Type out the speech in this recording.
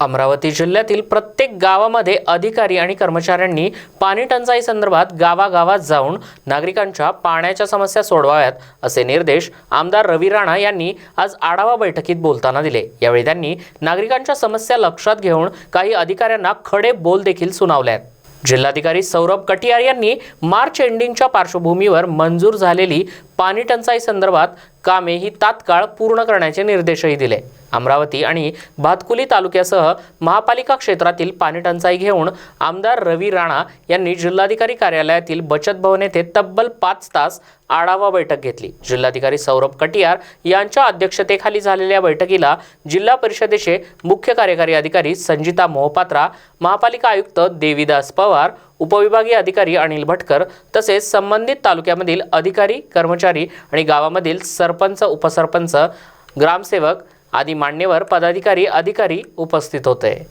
अमरावती जिल्ह्यातील प्रत्येक गावामध्ये अधिकारी आणि कर्मचाऱ्यांनी पाणी टंचाई संदर्भात गावागावात जाऊन नागरिकांच्या पाण्याच्या समस्या सोडवाव्यात असे निर्देश आमदार रवी राणा यांनी आज आढावा बैठकीत बोलताना दिले. यावेळी त्यांनी नागरिकांच्या समस्या लक्षात घेऊन काही अधिकाऱ्यांना खडे बोल देखील सुनावले आहेत जिल्हाधिकारी सौरभ कटियार यांनी मार्च एंडिंगच्या पार्श्वभूमीवर मंजूर झालेली पाणी टंचाई संदर्भात कामे ही तात्काळ पूर्ण करण्याचे निर्देशही दिले. अमरावती आणि भातकुली तालुक्यासह महापालिका क्षेत्रातील पाणी टंचाई घेऊन आमदार रवी राणा यांनी जिल्हाधिकारी कार्यालयातील बचत भवन येथे तब्बल पाच तास आढावा बैठक घेतली. जिल्हाधिकारी सौरभ कटियार यांच्या अध्यक्षतेखाली झालेल्या बैठकीला जिल्हा परिषदेचे मुख्य कार्यकारी अधिकारी संजिता मोहपात्रा महापालिका आयुक्त देवीदास पवार उपविभागीय अधिकारी अनिल भटकर तसेच संबंधित तालुक्यामधील अधिकारी कर्मचारी आणि गावामधील सरपंच उपसरपंच ग्रामसेवक आदी मान्यवर पदाधिकारी अधिकारी उपस्थित होते.